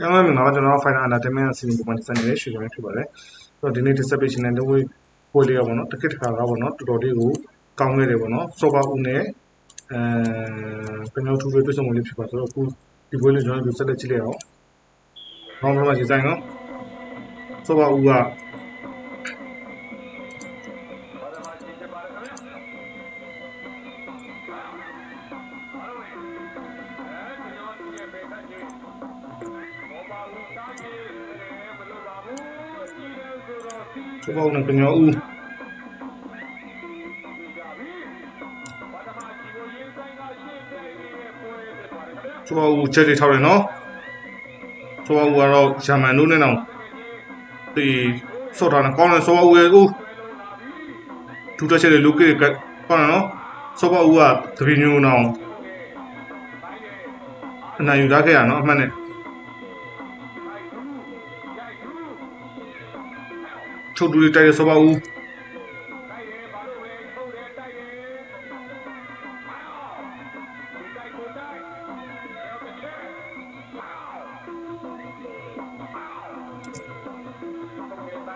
ပြန်လာမြန်မာကျွန်တော် Final Entertainment အစီအစဉ်ပုံမှန်စံနေတဲ့ရွှေကနေဖြစ်ပါတယ်။ဆိုတော့ဒီနေ့ distribution နဲ့တော့ပွဲလေးကပေါ့နော်တစ်ခစ်တစ်ခါကပေါ့နော်တော်တော်လေးကိုကောင်းခဲ့တယ်ပေါ့နော်။စောပါဦးနဲ့အဲပင်ရောက်ထူတွေတွေ့ဆုံမှုလေးဖြစ်ပါဆိုတော့အခုဒီပွဲလေးကျွန်တော်တို့ဆက်လက်ကြည့်လိုက်အောင်။ဘောင်းဘောင်းမှာရေးဆိုင်နော်။စောပါဦးက စောပါဦးနဲ့ပင်ရောက်ဦးစောပါဦးချက်လေးထောက်တယ်နော်။စောပါဦးကတော့ဂျာမန်တို့နဲ့တော့ဒီစောထားတယ်ကောင်းတယ်စောပါဦးရဲ့ဦးထူတက်ချက်လေးလုကေကကောင်းတယ်နော်။စောပါဦးကသပင်းညိုးအောင်အနိုင်ယူထားခဲ့ရနော်အမှန်နဲ့ ချုပ်တူလေးတိုက်ရစောပါဦး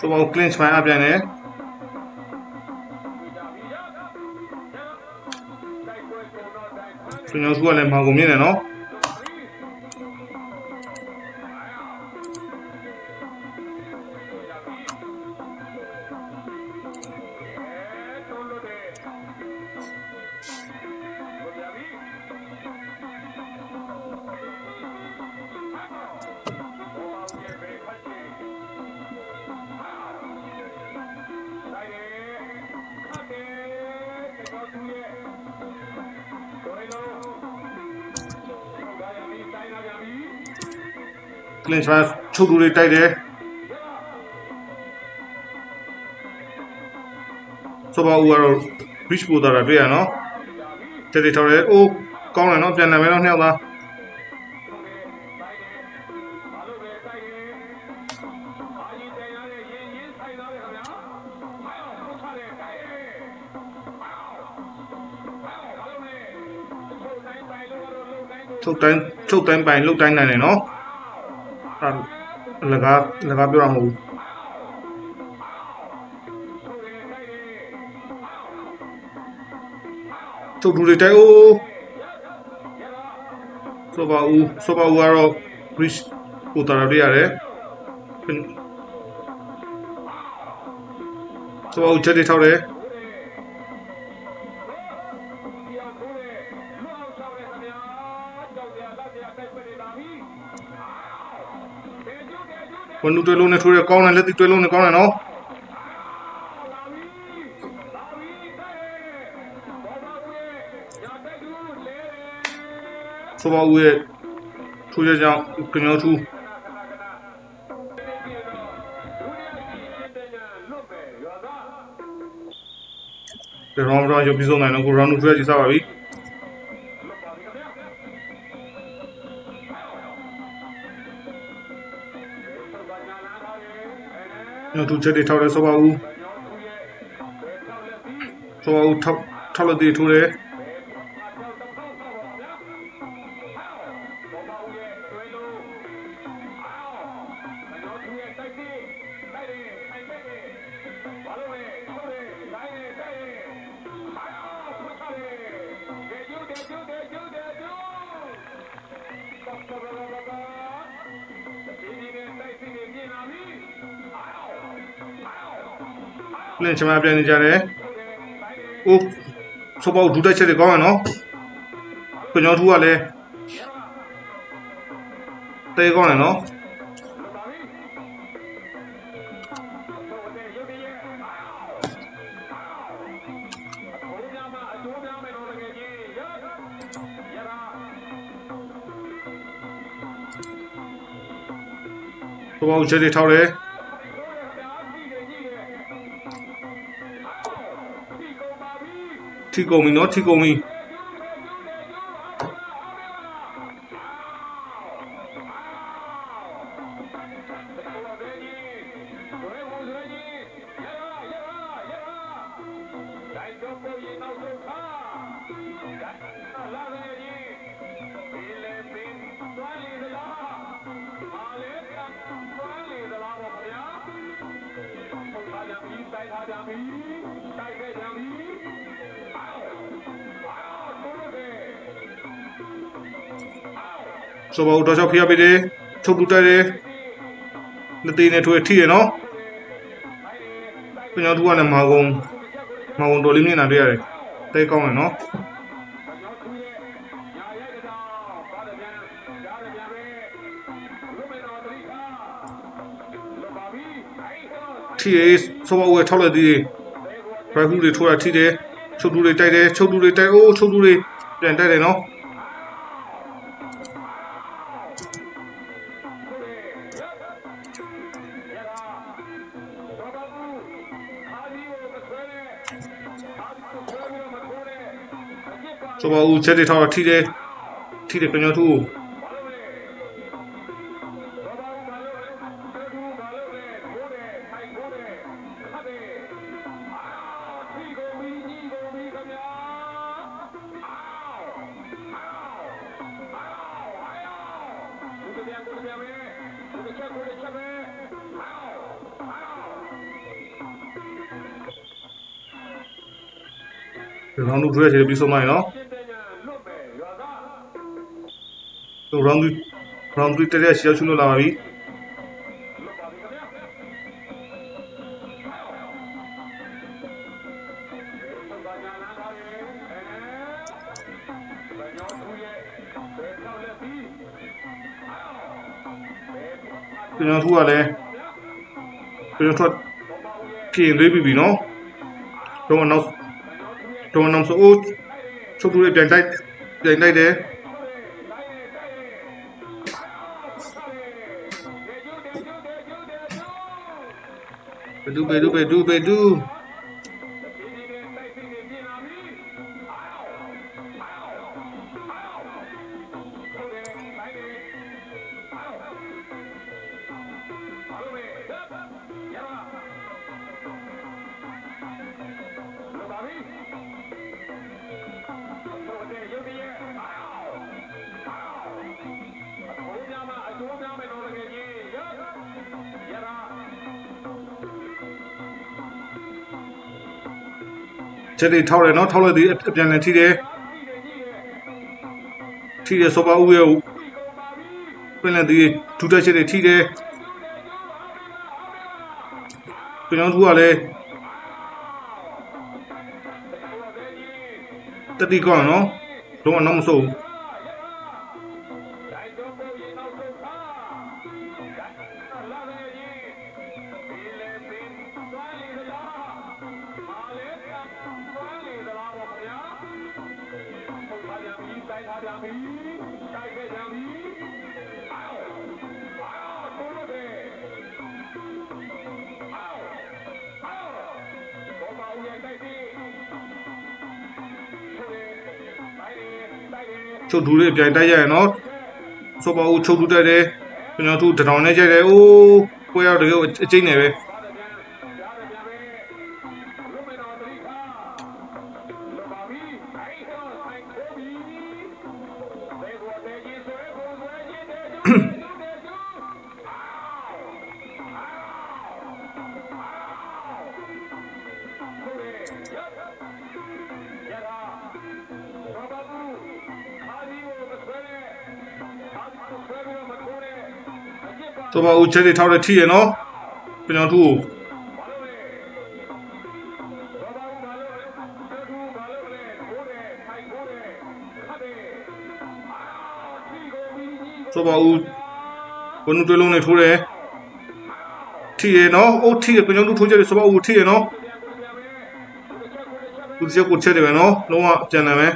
စောပါဦး clinch ပိုင်းအပြန်တယ်ဆွေညောစုကလည်းမောင်ကုန်မြင်တယ်နော် ကလင်ချ်ပိုင်းချုပ်တူလေးတိုက်တယ်စောပါဦးကတော့ reach ပို့တာတွေ့ရနော်တက်တက်ထောက်တယ်အိုးကောင်းတယ်နော်ပြန်လာမယ်နော်နှစ်ယောက်သားချုပ်တိုင်းချုပ်တိုင်းပိုင်လုတ်တိုင်းနိုင်တယ်နော် အဲလကားလကားပြောတာမဟုတ်ဘူးချုပ်တူတွေတိုက်အိုးစောပါဦးစောပါဦးကတော့ bridge ကိုတာရရရတယ်စောပါဦးချက်တွေထောက်တယ် ဝန်နူတွဲလုံးနဲ့ထိုးရကောင်းတယ်လက်တိတွဲလုံးနဲ့ကောင်းတယ်နော်ဆိုပါဦးရဲ့ထိုးရကြောင်းကမြောက်ထူးဒီရောင်းရောင်းရုပ်ပြီးဆုံးနိုင်တော့ကိုရောင်းနူထွဲကြည့်စားပါပြီ ညတူချက်တွေထောက်တယ်ဆိုပါဦးဆိုပါဦးထောက်ထောက်လို့တည်ထိုးတယ် လင်းချမပြန်နေကြတယ်။အိုးဆိုပေါ့ဒူတက်ချက်တွေကောင်းရနော်။ခွညောထူးကလည်းတဲကောင်းတယ်နော်။ဆိုပေါ့ချက်တွေထောက်တယ်။ ထီ စောပါဦးတော့ချောက်ဖျက်ပေးတယ်ချုပ်တူတိုက်တယ်လက်သေးနဲ့ထွေးထိရနော်ပညာတူကလည်းမာကုံမာကုံတော်လေးမြင်တာတွေ့ရတယ်တဲကောင်းတယ်နော်ကျွန်တော်သူရဲ့ညာရိုက်တောင်ပါတယ်ဗျာကြားရဗျာပဲလူမေတော်တရိခါလောပါပြီအဲ့တော့ထိရစောပါဦးရဲ့ထောက်လက်သေးဘယ်ခုတွေထိုးတာထိတယ်ချုပ်တူတွေတိုက်တယ်ချုပ်တူတွေတိုက်အိုးချုပ်တူတွေပြန်တိုက်တယ်နော် အကျစ်ပါစောပါဦးချက်တွေထောက်တာထိတယ်ထိတယ်ပညာတူကိုဘာလို့လဲဘာဘာဘူးဘာလို့လဲဆွဲဘူးဘာလို့လဲထိုးတယ်ထိုင်ထိုးတယ်ခတ်တယ်အာဒီကိုမီကြီးကိုမီခင်ဗျာအာအာအာအာဒီကပြန်ကိုပြန်ပဲဒီချက်ကိုချက်ပဲအာအာရောင်းတူထွေးချေပြီးဆုံးမရနော် ဆိုရောင်းတူရောင်းတူတက်တဲ့ရှေ့ရောက်ချလို့လာပါပြီလွတ်ပါပြီခင်ဗျာသုံးပါညာနာပါလေအဲဘယ်ညောသူရဲ့ဘယ်ထောက်လက်ပြီးပညာတူကလည်းပညာတူပြင်လေးပြီပြီနော်တော့နောက်တော့နောက်ဆိုအိုးချုပ်တူတွေပြန်တိုက်ပြန်တိုက်တယ် ဘယ်သူဘ ချက်တွေထောက်တယ်နော်ထောက်လိုက်သည်အပြန်လည်းထိတယ်ထိတယ်ဆိုပါဦးရဲ့ပြန်လည်းဒီဒူတက်ချက်တွေထိတယ်ပြန်တော့သူကလည်းတတိကောင်းနော်တော့နောက်မစိုးတို ချုပ်ဒူတွေအပြိုင်တိုက်ရရနော်ဆိုပါဦးချုပ်ဒူတက်တယ်ပြန်တော့သူတထောင်နဲ့ကြိုက်တယ်အိုးကိုရောက်တကယ်အကျိတ်နေပဲ အကျစ်ပါဆိုပါဦးချက်တွေထောက်တယ်ထိရနော်ပြန်တော့သူကိုဘာလို့လဲဘာဘာဘာလို့လဲတူဘာလို့လဲကိုးတယ်ထိုင်ကိုးတယ်ခတ်တယ်အာဒီကိုမီကြီးကိုဆိုပါဦးဘုံတွေလုံးနဲ့ထိုးတယ်ထိရနော်အိုးထိရပြန်တော့ထိုးချက်တွေဆိုပါဦးထိရနော်ပြန်ကိုပြန်ပဲဒီချက်ကိုဒီချက်သူတစ်ချက်ကိုချက်တယ်ပဲနော်လုံးဝပြန်တယ်ပဲ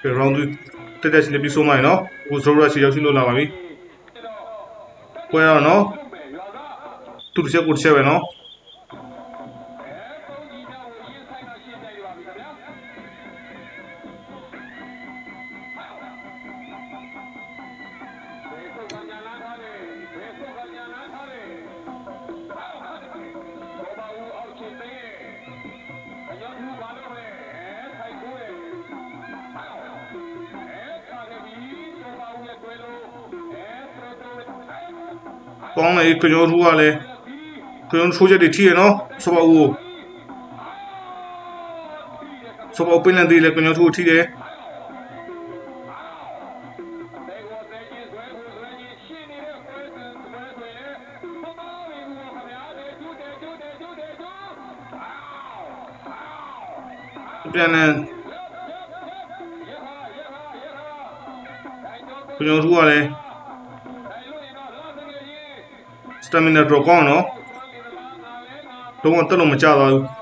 ဒီ round တက်တက်စီလေးပြီးဆုံးမရနော်ဟို zero ရှိရောက်ရှိလို့လာပါပြီကွဲရအောင်နော်မယ်ရွာသားသူတစ်ချက်ကိုတစ်ချက်ပဲနော် ကောင်းတယ်ကညောထူးကလည်းကညောထိုးချက်တွေထိရနော်စောပါဦးစောပါဦးပင်းလန်သေးလေကညောထူးကိုထိတယ်တေကိုတေကြီးဆွဲဆွဲဆွဲကြီးရှင်းနေတဲ့ဆွဲဆွဲဆွဲဆွဲနဲ့ပမောလေးကိုခင်ဗျာတေကျူတေကျူတေကျူတေကျူအော်ပြန်လန်ကညော စတမီနာတော့ကောင်းနော်တော့တက်လို့မကြသွားဘူး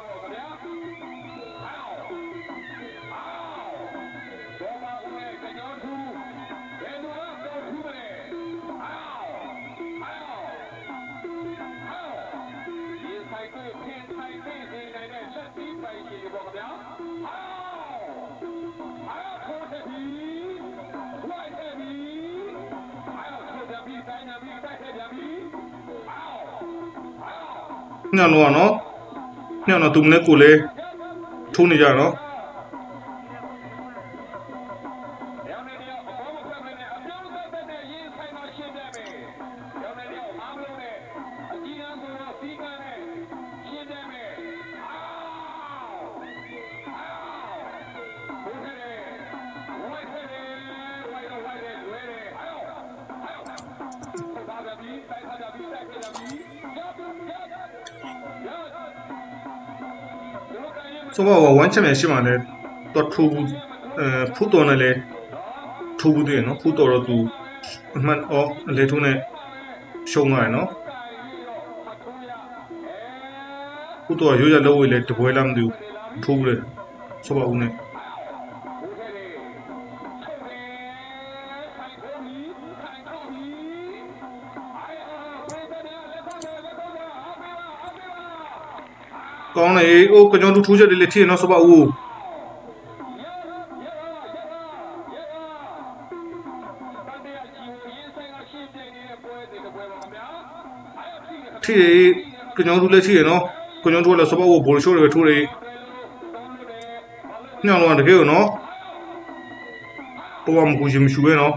ညောင်တော့နော်ညောင်တော့သူမနဲ့ကိုလည်းထိုးနေကြနော် ဆိုတော့ဝမ်းချင်မြန်ရှိမှလည်းတော့ထိုးဘူးအဲဖုတော်နဲ့လည်းထိုးဘူးတည်းနော်ဖုတော်တော့သူအမှန်အော်လေထိုးနဲ့ရှုံးသွားရနော်ဖုတော်ရိုးရလို့ဝေးလေတပွဲလားမသိဘူးထိုးဘူးလေဆိုပါဦးနဲ့ ကောင်းလေအိုးကကြောင်တူထိုးချက်လေးလေးထည့်နော်ဆိုပါဦးထိရကညောင်းသူလည်းထိရနော်ကညောင်းသူလည်းစပေါ့ကိုဘောရှိုးတွေပဲထိုးတယ်ညောင်းတော့တကယ်ရောနော်ပေါ်မကူရှင်မရှိပဲနော်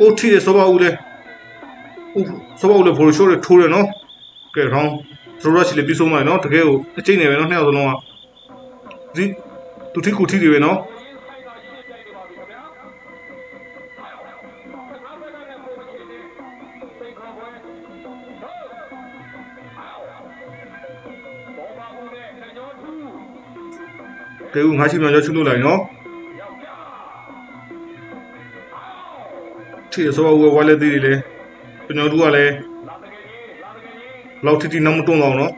အိုထိရစပေါ့ဦးလေဦးစပေါ့ဦးလေဘောရှိုးတွေထိုးတယ်နော်ကဲရောင်းသူတို့ရှိလေပြီးဆုံးမယ်နော်တကယ်ကိုအကျိတ်နေပဲနော်နှစ်ယောက်စလုံးကဒီသူထိကူထိတွေပဲနော်ကဲဦးငါရှိမြောင်ကျော်ချွလို့လိုက်နော် ထိရဆိုတော့ဝါလက်သေးတွေလေပညောတူကလည်းလောက်တီတီနမတွန်းအောင်နော်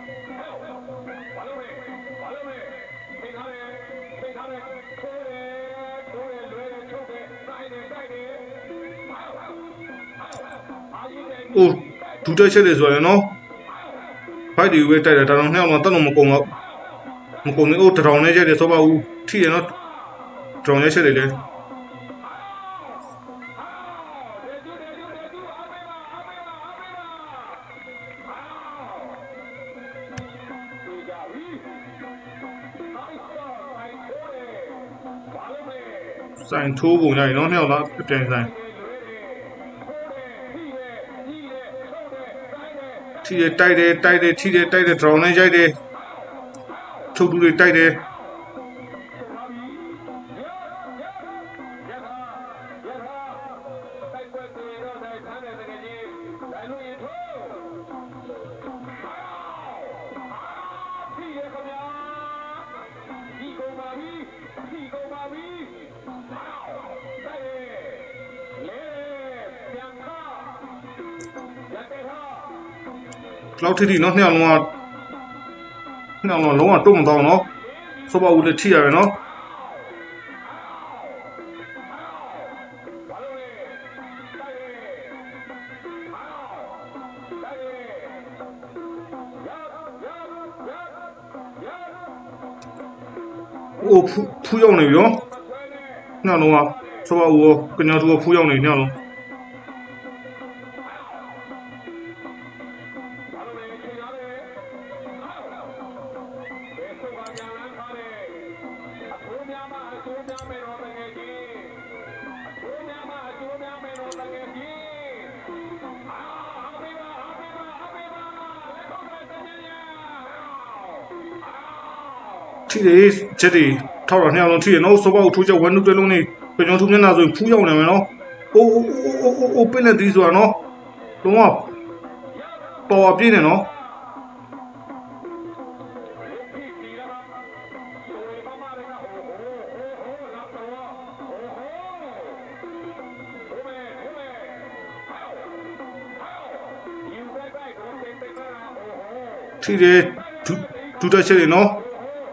အိုးဒူတက်ချက်လေဆိုရယ်နော်ဘိုက်ဒီဝဲတိုက်တယ်ဒါတော့နှစ်အောင်တော့တတ်လို့မကုန်တော့မကုန်ဘူးအိုးတရောင်နဲ့ချက်တယ်ဆိုပါဦးထိရနော်တရောင်နဲ့ချက်တယ်လေ ဆိုင်ထိုးပုံရရင်နော်နှစ်ယောက်လားအပြန်ဆိုင်ထိရတိုက်တယ်တိုက်တယ်ထိတယ်တိုက်တယ်တရောင်နဲ့ရိုက်တယ်ချုပ်တူတွေတိုက်တယ် လောက်ထိထိနော်နှစ်ယောက်လုံးကနှစ်ယောက်လုံးလုံးဝတုံးမတော့နော်ဆိုပါဦးလေထိရပဲနော်အိုးဖူးဖူးရောက်နေပြီရောနှစ်ယောက်လုံးကဆိုပါဦးကညာသူကဖူးရောက်နေနှစ်ယောက်လုံး ထိတယ်ချက်တွေထောက်တော့နှစ်ယောက်လုံးထိတယ်နော်စောပါကိုထိုးချက်ဝမ်းနုတွဲလုံးနေပညောထူးမျက်နှာဆိုရင်ဖူးရောက်နေမယ်နော်အိုးအိုးအိုးအိုးအိုးပင်လက်သီးဆိုတာနော်လုံးဝပေါ်ပြင်းနေနော်ထိတယ်ဒူဒူတက်ချက်တွေနော်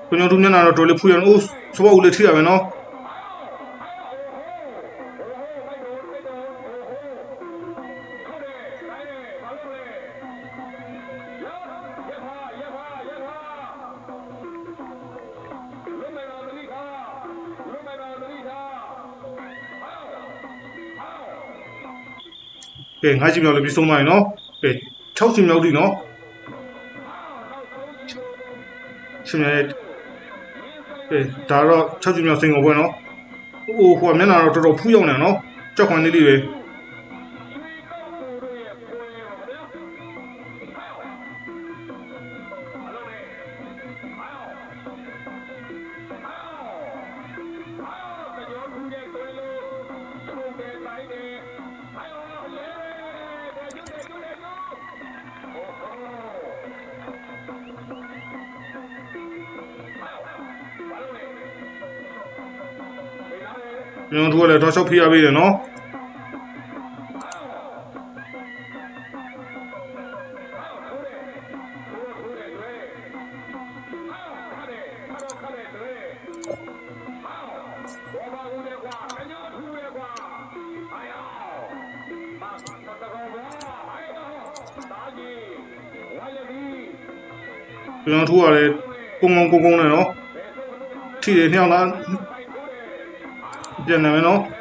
ပညောထူးမျက်နှာတော့တော်လေးဖူးရအောင်အိုးစောပါဦးလေးထိရမယ်နော်ကဲငါးချီမြောက်လည်းပြီးဆုံးသွားပြီနော်ကဲ6ချီမြောက်ပြီနော်ရှင်ရဲ့ ကဲဒါတော့6ချီမြောက်စိန်ကိုပွဲနော်ဟိုဟိုကမျက်နှာတော့တော်တော်ဖူးရောက်နေနော်ကြောက်ခွန်လေးလေးပဲ ညွန်ထူကလည်းတော့ချောက်ဖိရပေးတယ်နော်ညွန်ထူကလည်းကုန်းကုန်းကုန်းကုန်းနဲ့နော်ထိတယ်နှစ်ယောက်လား gentlemen, know.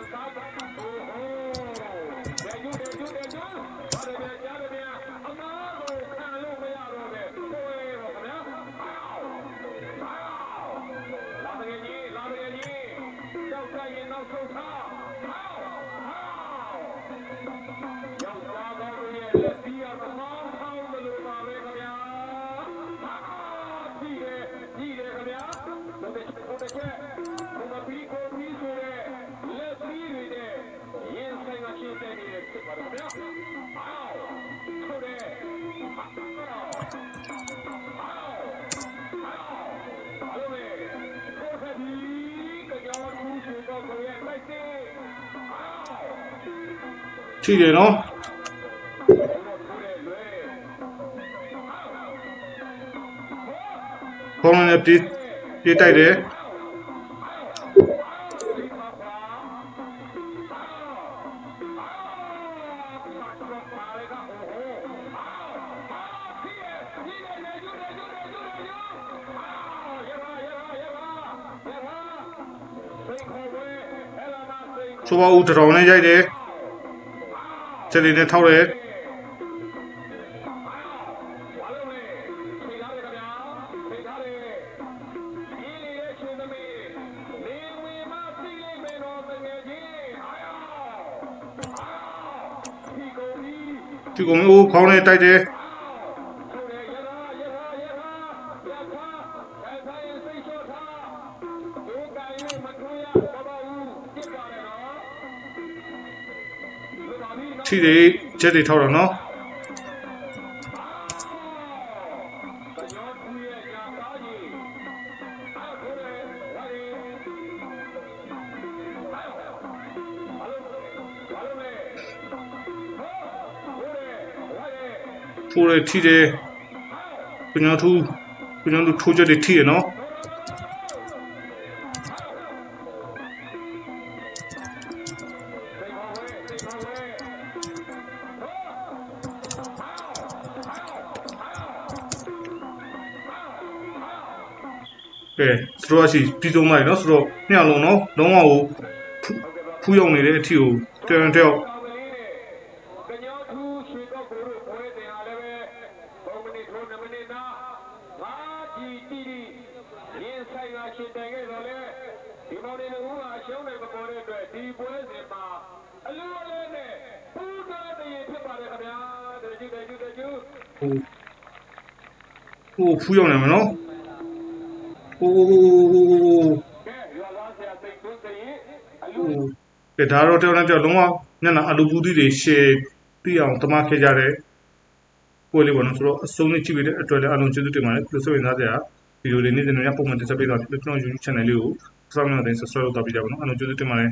ပြန်နေမယ်နော်ထိတယ်နော်ခေါင်းနဲ့ပြေးပြေးတိုက်တယ်ဆိုပါဦးတတော်နဲ့ရိုက်တယ် ချက်လေးနဲ့ထောက်တယ်ဒီကောင်မျိုးခေါင်းနဲ့တိုက်တယ် ထိတယ်ချက်တွေထောက်တော့နော်ထိုးတယ်ထိတယ်ပညာထူးပညာထူးထိုးချက်တွေထိရနော် သူတို့အရှိပြီးဆုံးလိုက်နော်ဆိုတော့နှစ်အောင်လုံးနော်လုံးဝကိုဖူးဖူးရောက်နေတဲ့အထီကိုတန်တယောက်ကညောထူးရွှေကောက်ကိုတို့ပွဲတင်လာလည်းပဲ3မိနစ်ထိုး2မိန ဟာရှုံးနေမပေါ်တဲ့အတွက်ဒီပွဲစဉ်မှာအလူအလဲနဲ့ပူတော်တည်ဖြစ်ပါတယ်ခင်ဗျာတကြည့်တကြည့်တကြည့်ဟိုဟိုဖူးရောက်နေမှာနော်ဟိုးဟိုးဟိုးဟိုးဟိုးဟိုးကဲရွာသားဆရာစိတ်သွင်းစရင်အလူဟိုကဲဒါတော့တောင်းတောင်းလုံးဝညနာအလူပူသီးတွေရှေ့ပြအောင်တမခဲ့ကြတဲ့ကိုလေးပေါ့နော်ဆိုတော့အစုံနဲ့ကြည့်ပြီးတဲ့အတွက်လည်းအလုံးကျေးဇူးတင်ပါတယ်ပြီးဆိုရင်သားစရာဗီဒီယိုလေးနေ့စဉ်နဲ့ပုံမှန်တင်ဆက်ပေးတော့ကျွန်တော် YouTube channel လေးကို subscribe လုပ်တဲ့ subscribe လုပ်တော့ပြကြပါတော့အလုံးကျေးဇူးတင်ပါတယ်